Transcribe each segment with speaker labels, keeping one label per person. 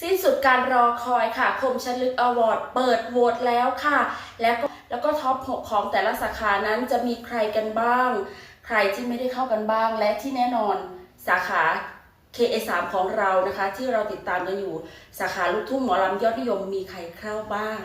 Speaker 1: สิ้นสุดการรอคอยค่ะ คมชลึกอวอร์ดเปิดโหวตแล้วค่ะ แล้วก็แล้วก็ท็อป 6 ของแต่ละสาขานั้นจะมีใครกันบ้าง ใครที่ไม่ได้เข้ากันบ้าง และที่แน่นอนสาขา KA3 ของเรานะคะ ที่เราติดตามกันอยู่สาขาลูกทุ่งหมอลำยอดนิยมมีใครเข้าบ้าง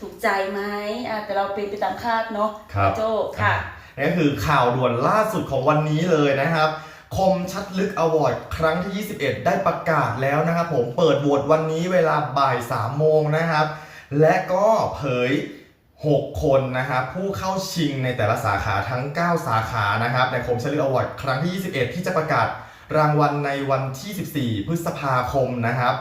Speaker 1: ถูกใจไหมอะแต่เราเป็นไปตามคาดเนาะ
Speaker 2: ครับ
Speaker 1: โจค่ะ
Speaker 2: นั่นก็คือข่าวด่วนล่าสุดของวันนี้เลยนะครับ คมชัดลึกอวอร์ดครั้งที่ 21 ได้ประกาศแล้วนะครับผมเปิดโหวตวันนี้เวลาบ่าย3โมงนะครับ และก็เผย 6 คนนะครับผู้เข้าชิงในแต่ละสาขาทั้ง 9 สาขานะครับในคมชัดลึกอวอร์ดครั้งที่ 21 ที่จะประกาศรางวัลในวันที่ 14 พฤษภาคมนะครับ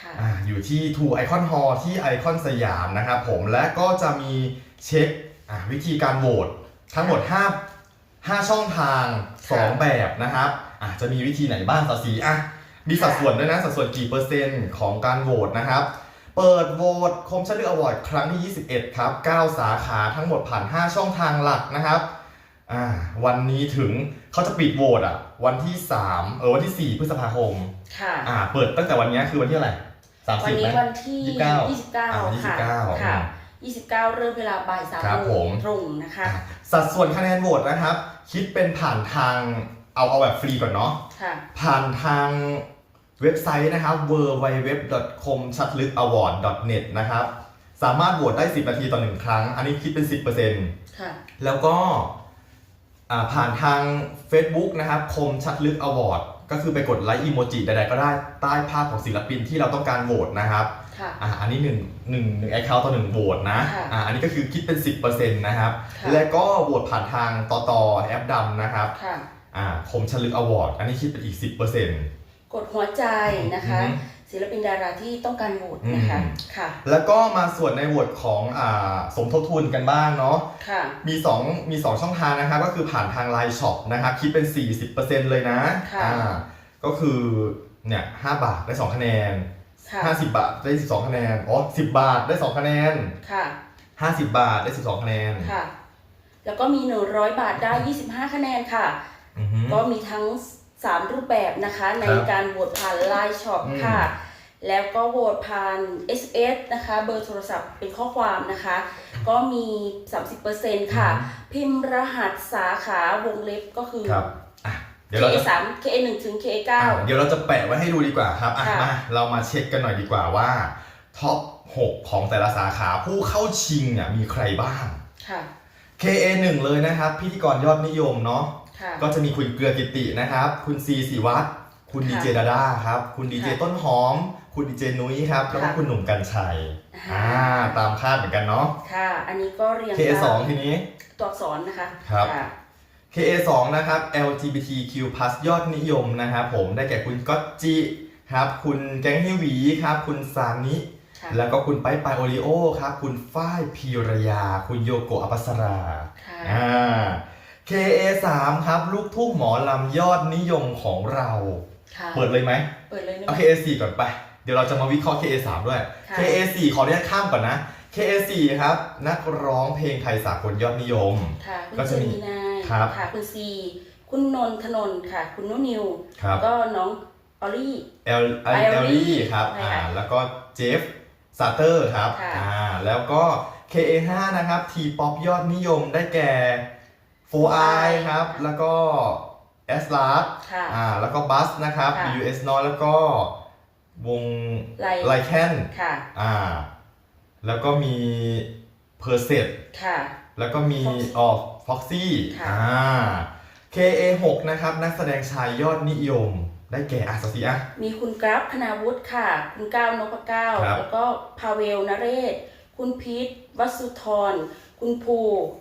Speaker 1: ค่ะ
Speaker 2: อ่าอยู่ที่ทูไอคอนฮอลที่ไอคอนสยามนะครับผมและก็จะมีเช็คอ่าวิธีการโหวตทั้งหมด 5 5 ช่องทาง 2 แบบนะครับอะจะมีวิธีไหนบ้างสัดสีอะมีสัดส่วนด้วยนะ สัดส่วนกี่เปอร์เซ็นต์ของการโหวตนะครับ เปิดโหวตคมชัดเลือกอวอร์ดครั้งที่ 21 ครับ 9 สาขาทั้งหมดผ่าน 5 ช่องทางหลักนะครับอ่าวันนี้ถึงเขาจะปิดโหวตอะ วันที่ 3 เออวันที่ 4 พฤษภาคม
Speaker 1: ค่ะ
Speaker 2: อ่าเปิดตั้งแต่วันนี้คือวันที่อะไรสาม
Speaker 1: วั
Speaker 2: สิ
Speaker 1: น
Speaker 2: บ
Speaker 1: นี้
Speaker 2: ไหม
Speaker 1: วันที่
Speaker 2: ยี่สิบเก้า
Speaker 1: 29
Speaker 2: อ่า
Speaker 1: ค่ะ
Speaker 2: 29
Speaker 1: ค่ะ29เริ่มเวลาบ่ายสาม
Speaker 2: ครับ
Speaker 1: โม
Speaker 2: ผ
Speaker 1: ง
Speaker 2: ม
Speaker 1: ตรงนะคะ
Speaker 2: สัดส่วนคะแนนโหวตนะครับ คิดเป็นผ่านทางเอาเอาแบบฟรีก่อนเนาะ
Speaker 1: ค่ะ
Speaker 2: ผ่านทางเว็บไซต์นะครับ w w w c o m c h a t l y k a w a r d n e t นะครับสามารถโหวตได้ 10 นาทีต่อ1ครั้ง อันนี้คิดเป็น 10%
Speaker 1: ค่ะ
Speaker 2: แล้วก็อ่าผ่านทาง Facebook นะครับคมชัดลึกอวอร์ด ก็คือไปกดไลค์อีโมจิใดๆก็ได้ใต้ภาพของศิลปินที่เราต้องการโหวตนะครับ
Speaker 1: ค่ะ
Speaker 2: อ่าอันนี้หนึ่งหนึ่งหนึ่งแอคเคาท์ต่อหนึ่งโหวตนะ
Speaker 1: ค่ะ
Speaker 2: อ่าอันนี้ก็คือคิดเป็น 10%นะครับ
Speaker 1: ค่ะ
Speaker 2: และก็โหวตผ่านทางต่อต่อแอปดำนะครับ
Speaker 1: ค่ะ
Speaker 2: อ่าคมชลึกอวอร์ดอันนี้คิดเป็นอีก 10%
Speaker 1: กดหัวใจนะคะ
Speaker 2: อือฮึ
Speaker 1: ศิลปินดาราที่ต้องการโหวตนะคะ
Speaker 2: อืม
Speaker 1: ค่ะ
Speaker 2: แล้วก็มาส่วนในโหวตของอ่าสมทบทุนกันบ้างเนาะ
Speaker 1: ค่ะ
Speaker 2: มี2มี 2 ช่องทางนะครับก็คือผ่านทาง Line Shop นะครับคิดเป็น 40%เลยนะ
Speaker 1: ค่ะ
Speaker 2: อ่าก็คือเนี่ย5บาทได้2คะแนน
Speaker 1: ค่ะ
Speaker 2: 50บาทได้12คะแนนอ๋อ10บาทได้2คะแนน
Speaker 1: ค่ะ
Speaker 2: 50บาทได้12คะแนน
Speaker 1: ค่ะ แล้วก็มี100บาทได้25คะแนนค่ะ
Speaker 2: อือฮึ
Speaker 1: ก็มีทั้ง 3 รูปแบบนะคะ ใน
Speaker 2: ครับ
Speaker 1: การโหวตผ่าน Line Shop
Speaker 2: อืม
Speaker 1: ค่ะ แล้วก็โหวตผ่าน SMS นะคะ เบอร์โทรศัพท์เป็นข้อความนะคะ ก็มี 30%ค่ะ พิมพ์รหัสสาขาวงเล็บก็คือ
Speaker 2: ครับอะเดี๋ยวเราจะ
Speaker 1: KA3 KA1 ถึง KA9
Speaker 2: อะเดี๋ยวเราจะแปะไว้ให้ดูดีกว่าครับอะ
Speaker 1: ค่ะ
Speaker 2: มาเรามาเช็คกันหน่อยดีกว่าว่าท็อป 6 ของแต่ละสาขาผู้เข้าชิงเนี่ยมีใครบ้าง
Speaker 1: ค่ะ
Speaker 2: KA 1เลยนะครับ พิธีกรยอดนิยมเนาะ
Speaker 1: ค่ะ
Speaker 2: ก็จะมีคุณเกลือกิตินะครับ คุณซีศิวัตรคุณดี
Speaker 1: ค่ะ
Speaker 2: เจดาด้าครับ คุณดีเจ
Speaker 1: ค่ะ
Speaker 2: ต้นหอม คุณดีเจนุ้ยครับ แล้วก็
Speaker 1: ค่ะ
Speaker 2: คุณหนุ่มกัญชัย
Speaker 1: อ่า
Speaker 2: อ่าตามคาดเหมือนกันเนาะ
Speaker 1: ค่ะ อันนี้ก็เรียง
Speaker 2: KA
Speaker 1: ตาม
Speaker 2: 2ทีนี้
Speaker 1: ตัวอักษรนะคะ
Speaker 2: ครับ
Speaker 1: ค่ะ
Speaker 2: KA 2 นะครับ LGBTQ+ ยอดนิยมนะครับผมได้แก่คุณก๊อตจิครับ คุณแก๊งฮิวหวีครับ คุณซานิ
Speaker 1: ค่ะ
Speaker 2: แล้วก็คุณไปไปโอริโอครับ คุณฝ้ายพีรยา คุณโยโกะอภัสรา
Speaker 1: ค่ะ
Speaker 2: อ่า KA 3 ครับ ลูกทุ่งหมอลำยอดนิยมของเรา
Speaker 1: ค่ะ
Speaker 2: เปิดเลยไหม
Speaker 1: เปิดเลยนะ
Speaker 2: เอา KA 4 ก่อนไป เดี๋ยวเราจะมาวิเคราะห์ KA 3 ด้วย
Speaker 1: ค่ะ
Speaker 2: KA 4 ขออนุญาตข้ามก่อนนะ KA 4 ครับ นักร้องเพลงไทยสากลยอดนิยม
Speaker 1: ค่ะคุณ
Speaker 2: ก็
Speaker 1: เจ
Speaker 2: จะมี
Speaker 1: มินาย
Speaker 2: ครับ
Speaker 1: ค่ะคุณซีคุณนนทนนท์ค่ะ คุณนุนิว
Speaker 2: ครับ
Speaker 1: ก็น้องออลลี่
Speaker 2: เอลเอล
Speaker 1: Ellie
Speaker 2: ลี่ครับ
Speaker 1: ใช่
Speaker 2: อ่า
Speaker 1: ค่ะ
Speaker 2: แล้วก็เจฟซาเตอร์ครับ
Speaker 1: ค่ะ
Speaker 2: อ่าแล้วก็ KA 5 นะครับทีป๊อปยอดนิยมได้แก่ โฟไอครับ แล้วก็เอสลาร์
Speaker 1: ค่ะ
Speaker 2: อ่าแล้วก็บัสนะครับ
Speaker 1: ค่ะ
Speaker 2: US น้อยแล้วก็วง
Speaker 1: ไล
Speaker 2: ไลแคน
Speaker 1: ค่ะ
Speaker 2: อ่า แล้วก็มีเพอร์เซต
Speaker 1: ค่ะ
Speaker 2: แล้วก็มี
Speaker 1: Foxy
Speaker 2: ออฟ็อกซี่
Speaker 1: ค่ะ
Speaker 2: อ่า KA 6 นะครับ นักแสดงชายยอดนิยม ได้แก่อาสสีอะ
Speaker 1: มีคุณกราฟคณาวุฒิค่ะ คุณก้าวนพเก้า
Speaker 2: ครับ
Speaker 1: แล้วก็พาเวลนเรศ คุณพีทวัสุธร คุณภู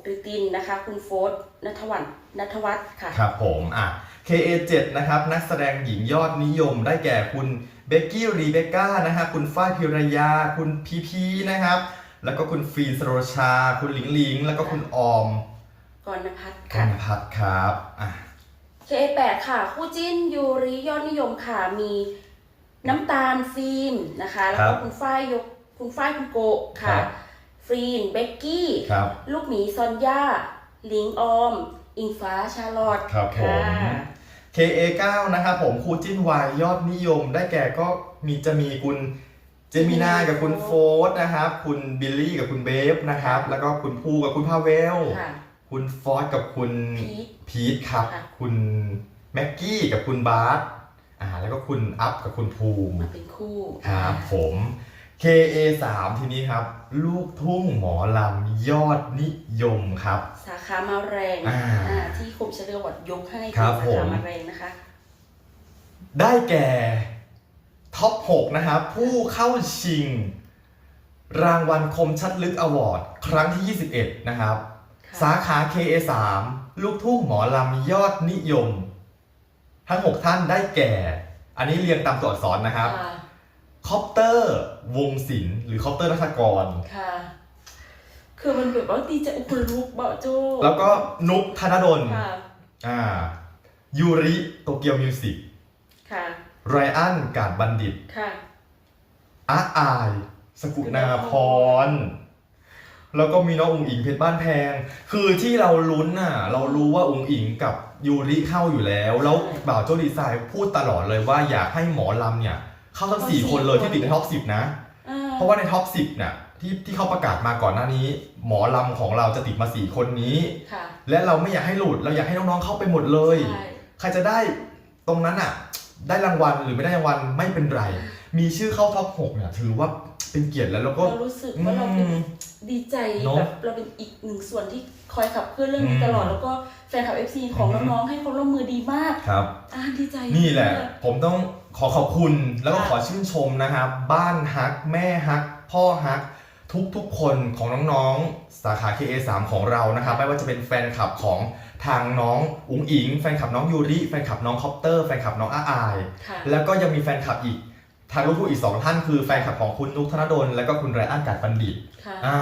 Speaker 1: ริตินนะคะ คุณโฟส นัทวันนัทวัฒน์ค่ะ
Speaker 2: ครับผมอะ KA 7 นะครับนักแสดงหญิงยอดนิยมได้แก่คุณเบกกี้รีเบคก้านะครับคุณฝ้ายพิรยา คุณพีพีนะครับ แล้วก็คุณฟีนสโรชา คุณหลิงหลิง แล้วก็คุณออม
Speaker 1: กรณพัฒน์
Speaker 2: ก
Speaker 1: ค่ะ
Speaker 2: นพัฒน์ครับอะ
Speaker 1: K8 ค่ะ คู่จิ้นยูริยอดนิยมค่ะ มีน้ำตาลฟิล์มนะคะ แล้ว
Speaker 2: ครั
Speaker 1: ก็
Speaker 2: บ
Speaker 1: คุณฝ้ายยกคุณฝ้ายคุณโกะ
Speaker 2: ครั
Speaker 1: ค่ะ
Speaker 2: บ
Speaker 1: ฟรีนเบกกี้
Speaker 2: ครับ
Speaker 1: ลูกหมีซอนย่าห ลิงออม อิงฟ้าชาลอต
Speaker 2: ครับผม
Speaker 1: ค่ะ
Speaker 2: KA 9 นะครับผมคู่จิ้นวายยอดนิยมได้แก่ก็มีจะมีคุณเจมินากับคุณโฟร์นะครับ คุณบิลลี่กับคุณเบฟนะครับ แล้วก็คุณภูกับคุณพาเวล
Speaker 1: ค่ะ
Speaker 2: คุณฟอสกับคุณ
Speaker 1: พีท
Speaker 2: พีทครับ
Speaker 1: ค่ะ
Speaker 2: คุณแม็กกี้กับคุณบาร์สอ่าแล้วก็คุณอัพกับคุณภูมิ
Speaker 1: มาเป็นคู่
Speaker 2: ครับผม KA3 ทีนี้ครับ ลูกทุ่งหมอลำยอดนิยมครับ
Speaker 1: สาขามาแรง
Speaker 2: อ่า
Speaker 1: อ่าที่คมเฉลียววัดยกให้
Speaker 2: ครับ
Speaker 1: สา
Speaker 2: ผม
Speaker 1: ขามาแรงนะคะ
Speaker 2: ได้แก่ท็อป 6 นะครับ ผู้เข้าชิง รางวัลคมชัดลึกอวอร์ด ครั้งที่ 21 นะครับ
Speaker 1: ค่ะ
Speaker 2: สาขา KA3 ลูกทุ่งหมอลำยอดนิยม ทั้ง 6 ท่านได้แก่ อันนี้เรียงตามตัวอักษรนะครับ
Speaker 1: ค่ะ
Speaker 2: คอปเตอร์ วงศิลป์หรือคอปเตอร์นัทกร
Speaker 1: ค่ะ คือมันแบบว่าดีใจอุปลุกเบาโจ
Speaker 2: แล้วก็นุกธนดล
Speaker 1: ค่ะ
Speaker 2: อ่ายูริโตเกียวมิวสิก
Speaker 1: ค่ะ
Speaker 2: ไรอันกาดบัณฑิต
Speaker 1: ค่ะ
Speaker 2: อาอาย สกุณาพร แล้วก็มีน้องอุ๋งอิงเพชรบ้านแพง คือที่เราลุ้นน่ะ เรารู้ว่าอุ๋งอิงกับยูริเข้าอยู่แล้ว แล้วบ่าวโจดีไซน์พูดตลอดเลยว่าอยากให้หมอลำเนี่ย เข้าทั้งสี่คนเลยที่ติดในท็อปสิบนะ
Speaker 1: อ่า
Speaker 2: เพราะว่าในท็อปสิบเนี่ยที่ที่เขาประกาศมาก่อนหน้านี้ หมอลำของเราจะติดมาสี่คนนี้
Speaker 1: ค่ะ
Speaker 2: และเราไม่อยากให้หลุดเราอยากให้น้องๆเข้าไปหมดเลย
Speaker 1: ใช่
Speaker 2: ใครจะได้ตรงนั้นอะ ได้รางวัลหรือไม่ได้รางวัลไม่เป็นไร มีชื่อเข้าท็อป6เนี่ยถือว่าเป็นเกียรติแล้วแล้วก็
Speaker 1: เรารู้สึกว่าเราเป็น
Speaker 2: อืม
Speaker 1: ดีใจ
Speaker 2: เนอะ
Speaker 1: แบบเราเป็นอีกหนึ่งส่วนที่คอยขับเคลื่อนเรื่องนี้
Speaker 2: อืม
Speaker 1: ตลอดแล้วก็แฟนคลับ FC ของ
Speaker 2: อืม
Speaker 1: น้องๆให้ความร่วมมือดีมาก
Speaker 2: ครับ
Speaker 1: อ่าดีใจ
Speaker 2: นี่แหละ
Speaker 1: มาก
Speaker 2: ผมต้อง ขอขอบคุณแล้วก็
Speaker 1: ค่ะ
Speaker 2: ขอชื่นชมนะครับ บ้านฮัก แม่ฮัก พ่อฮัก ทุกๆคนของน้องๆ สาขา KA3 ของเรานะครับ ไม่ว่าจะเป็นแฟนคลับของทางน้องอุ๋งอิง แฟนคลับน้องยูริ แฟนคลับน้องคอปเตอร์ แฟนคลับน้องอาอาย
Speaker 1: ค่ะ
Speaker 2: แล้วก็ยังมีแฟนคลับอีกทางลูกทุ่งอีกสองท่านคือแฟนคลับของคุณนุกธนดล แล้วก็คุณไรอันกัดบัณฑิต
Speaker 1: ค่ะ
Speaker 2: อ่า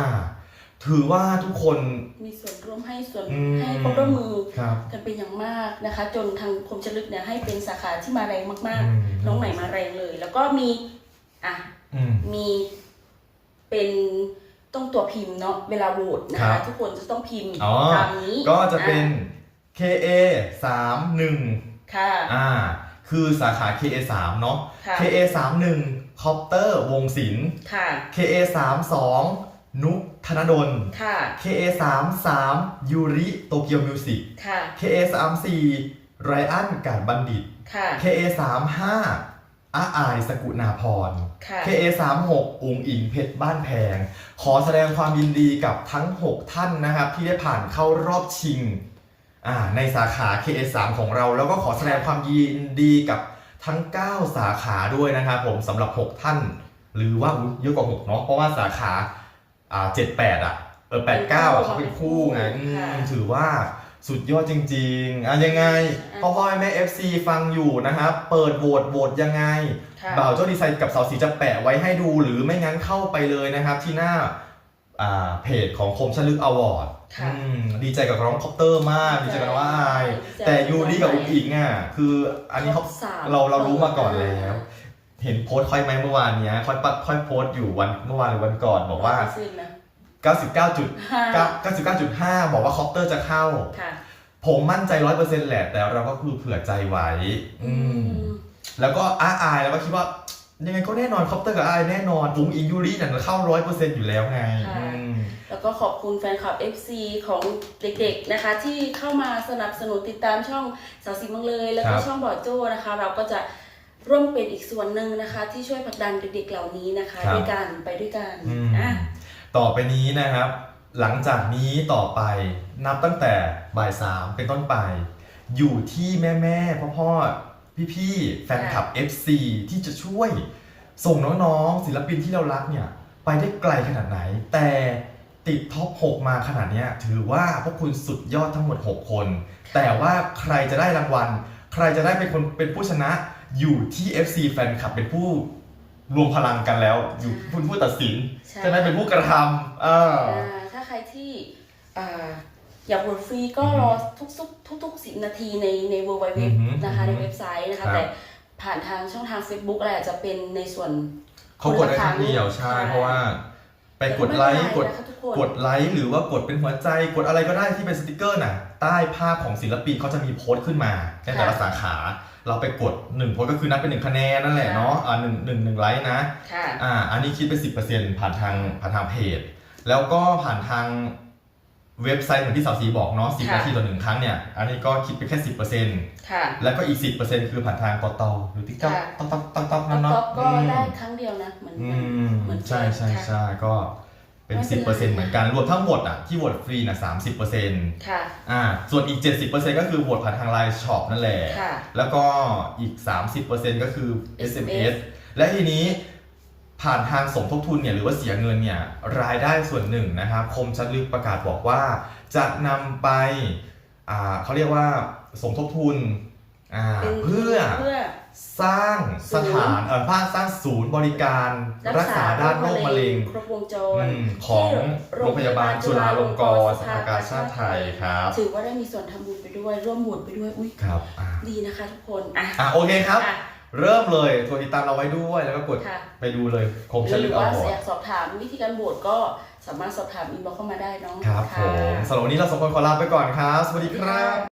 Speaker 2: ถือว่าทุกคน
Speaker 1: มีส่วนร่วมให้ส่วน
Speaker 2: อืม
Speaker 1: ให้ความร่วมมือ
Speaker 2: ครับ
Speaker 1: กันเป็นอย่างมากนะคะ จนทางคมชลึกเนี่ยให้เป็นสาขาที่มาแรงมาก
Speaker 2: อืม
Speaker 1: ๆ น้องใหม่มาแรงเลย แล้วก็มีอะ
Speaker 2: อืม
Speaker 1: มีเป็นต้องตัวพิมพ์เนาะเวลาโหวตนะ
Speaker 2: ครั
Speaker 1: คะ
Speaker 2: บ
Speaker 1: ทุกคนจะต้องพิมพ์
Speaker 2: อ๋อ
Speaker 1: ตามนี้
Speaker 2: ก็จะเป็น
Speaker 1: อ่
Speaker 2: KA 3 1
Speaker 1: ค่ะ
Speaker 2: อ่า คือสาขา KA 3เนาะ
Speaker 1: ค่ะ
Speaker 2: KA 3 1คอปเตอร์วงศิลป์
Speaker 1: ค่ะ
Speaker 2: KA 3 2 นุกธนดล
Speaker 1: ค่ะ
Speaker 2: KA 3 3ยูริโตเกียวมิวสิก
Speaker 1: ค่ะ
Speaker 2: KA 3 4ไรอันการบัณฑิต
Speaker 1: ค่ะ
Speaker 2: KA 3 5อาอายสกุณาพร
Speaker 1: ค่ะ
Speaker 2: KA 3 6อุงอิงเพชรบ้านแพง ขอแสดงความยินดีกับทั้ง 6 ท่านนะครับ ที่ได้ผ่านเข้ารอบชิงอ่าในสาขา KA 3ของเรา แล้วก็ขอแสดงความยินดีกับทั้ง 9 สาขาด้วยนะครับผมสำหรับ 6 ท่าน หรือว่าอุ๊ยเยอะกว่า 6 เนาะเพราะว่าสาขา อ่า7 8อะเออ8 9อะเขาเป็นคู่ไงอืมถือว่าสุดยอดจริงๆอะยังไงพ่อพ่อแม่ FC ฟังอยู่นะครับเปิดโหวตโหวตยังไง
Speaker 1: ค่ะ
Speaker 2: บ่าวเจ้าดีไซน์กับเสาสีจะแปะไว้ให้ดูหรือไม่งั้นเข้าไปเลยนะครับ ที่หน้าอ่าเพจของคมชลึกอวอร์ด
Speaker 1: ค่ะ
Speaker 2: ดีใจกับน้องคอปเตอร์มาก ดีใจกับน้องอาย
Speaker 1: ดีใจ
Speaker 2: แต่ยูริกับอุ้งอิงอะคืออันนี้เขา
Speaker 1: สม
Speaker 2: เราเรารู้มาก่อนแล้ว เห็นโพสต์ค่อยไหมเมื่อวานเนี้ยค่อยปัดค่อยโพสต์อยู่วันเมื่อวานหรือวันก่อนบอกว่า
Speaker 1: สิ้นนะ
Speaker 2: 99.9 99.5 บอกว่าคอปเตอร์จะเข้า
Speaker 1: ค่ะ
Speaker 2: ผมมั่นใจ100%แหละ แต่เราก็คือเผื่อใจไว้ อืม แล้วก็อาอายแล้วก็คิดว่า ยังไงก็แน่นอนคอปเตอร์กับอายแน่นอนอุงอิงยูริเนี่ยเข้าร้อยเปอร์เซ็นต์อยู่แล้วไง
Speaker 1: ค่ะ
Speaker 2: อืม
Speaker 1: แล้วก็ขอบคุณแฟนคลับ FC ของเด็กๆนะคะ ที่เข้ามาสนับสนุนติดตามช่องสาวสิงห์เมังเลย แล้วก็
Speaker 2: ครับ
Speaker 1: ช่องบอดโจ้นะคะ เราก็จะ ร่วมเป็นอีกส่วนหนึ่งนะคะ ที่ช่วยผลักดันเด็กๆเหล่านี้นะคะ
Speaker 2: ครับ
Speaker 1: ด้วยกันไปด้วยกัน
Speaker 2: อืม
Speaker 1: อะ
Speaker 2: ต่อไปนี้นะครับ หลังจากนี้ต่อไปนับตั้งแต่บ่ายสามเป็นต้นไป อยู่ที่แม่แม่พ่อพ่อพี่พี่ๆแฟนคลับ FC ที่จะช่วยส่งน้องๆ ศิลปินที่เรารักเนี่ย ไปได้ไกลขนาดไหน แต่ติดท็อป 6 มาขนาดเนี้ยถือว่าพวกคุณสุดยอดทั้งหมด 6 คน แต่ว่าใครจะได้รางวัล ใครจะได้เป็นคนเป็นผู้ชนะ อยู่ที่ FC แฟนคลับเป็นผู้รวมพลังกันแล้ว อยู่ผู้ผู้ตัดสิน
Speaker 1: ใช่
Speaker 2: จะได้เป็นผู้กระทำเออ
Speaker 1: อ่าถ้าใครที่อ่าอยากโหวตฟรีก็
Speaker 2: อือฮึ
Speaker 1: รอทุกๆทุกๆสิบนาทีในในเวอร์ไว
Speaker 2: อื
Speaker 1: เว็
Speaker 2: อบฮึ
Speaker 1: นะคะ
Speaker 2: อือฮึ
Speaker 1: ในเว็บไซต์นะ
Speaker 2: ครั
Speaker 1: คะ
Speaker 2: บ
Speaker 1: แต่ผ่านทางช่องทาง Facebook อะไรอาจจะเป็นในส่วน
Speaker 2: เขากดได้ครั้งเดียวใช่
Speaker 1: ใช่
Speaker 2: เพราะว่า ไปกดไลค์กด
Speaker 1: นะคะทุกคน
Speaker 2: กดไลค์หรือว่ากดเป็นหัวใจกดอะไรก็ได้ที่เป็นสติกเกอร์น่ะใต้ภาพของศิลปินเขาจะมีโพสต์ขึ้นมาในแต่ละสาขา เราไปกด1โพสต์ก็คือนับเป็น1คะแนนนั่นแหละเนาะอ่าหนึ่งหนึ่งหนึ่งไลค์นะ
Speaker 1: ค่ะ
Speaker 2: อ่าอันนี้คิดเป็น10%ผ่านทางผ่านทางเพจ แล้วก็ผ่านทาง เว็บไซต์เหมือนที่สาวสีบอกเนาะ10
Speaker 1: ค่ะ
Speaker 2: นาทีต่อหนึ่งครั้งเนี่ย อันนี้ก็คิดไปแค่10%
Speaker 1: ค่ะ
Speaker 2: แล้วก็อีก10%คือผ่านทางกตหรือติ๊กต๊อก
Speaker 1: ค่ะ
Speaker 2: ต๊อกต๊อกต๊อกต๊อก
Speaker 1: ต๊
Speaker 2: นั่น
Speaker 1: อ
Speaker 2: เนาะ
Speaker 1: กก็
Speaker 2: อืม
Speaker 1: ได้ครั้งเดียวนะเหมือน
Speaker 2: อื
Speaker 1: เห
Speaker 2: ม
Speaker 1: มือน
Speaker 2: ใช่ใช่
Speaker 1: ค่ะ
Speaker 2: ใช่ก็เป็น
Speaker 1: ไม่เป็นไร
Speaker 2: 10%เหมือนกัน รวมทั้งหมดอะที่โหวตฟรีนะ30%
Speaker 1: ค่ะ
Speaker 2: อ่าส่วนอีก70%ก็คือโหวตผ่านทางไลน์ช็อปนั่นแหละ
Speaker 1: ค่ะ
Speaker 2: แล้วก็อีก30%ก็คือ
Speaker 1: SMS
Speaker 2: SMS และทีนี้ ผ่านทางสมทบทุนเนี่ยหรือว่าเสียเงินเนี่ยรายได้ส่วนหนึ่งนะครับคมชัดลึกประกาศบอกว่า จะนำไปอ่าเขาเรียกว่าสมทบทุนอ่า
Speaker 1: เป็น
Speaker 2: เพื่อ
Speaker 1: เพื่อ
Speaker 2: สร้างสถานเออภาคสร้างศูนย์บริการรักษาด้านโรคมะเร็ง
Speaker 1: ครบวงจร
Speaker 2: อืมของโรงพยาบาลจุฬาลงกรณ์สภากาชาติไทยครับ
Speaker 1: ถือว่าได้มีส่วนทำบุญไปด้วยร่วมบุญไปด้วยอุ้ย
Speaker 2: ครับอ่า
Speaker 1: ดีนะคะทุกคนอะ
Speaker 2: อะโอเคครับ
Speaker 1: อะ
Speaker 2: เริ่มเลยตัวติดตามเราไว้ด้วยแล้วก็กด
Speaker 1: ค่ะ
Speaker 2: ไปดูเลยคมชัด
Speaker 1: ห
Speaker 2: ลึ
Speaker 1: รื
Speaker 2: ก
Speaker 1: อ
Speaker 2: อ
Speaker 1: ว่า
Speaker 2: วอร์
Speaker 1: อ
Speaker 2: ด
Speaker 1: ยากสอบถามวิธีการโหวตก็สามารถสอบถามอินบ็อกเข้ามาได้เนาะ
Speaker 2: ครับผะมสำหรับวันนี้เราสองคนขอลาไปก่อนครับ สวัสดีครับ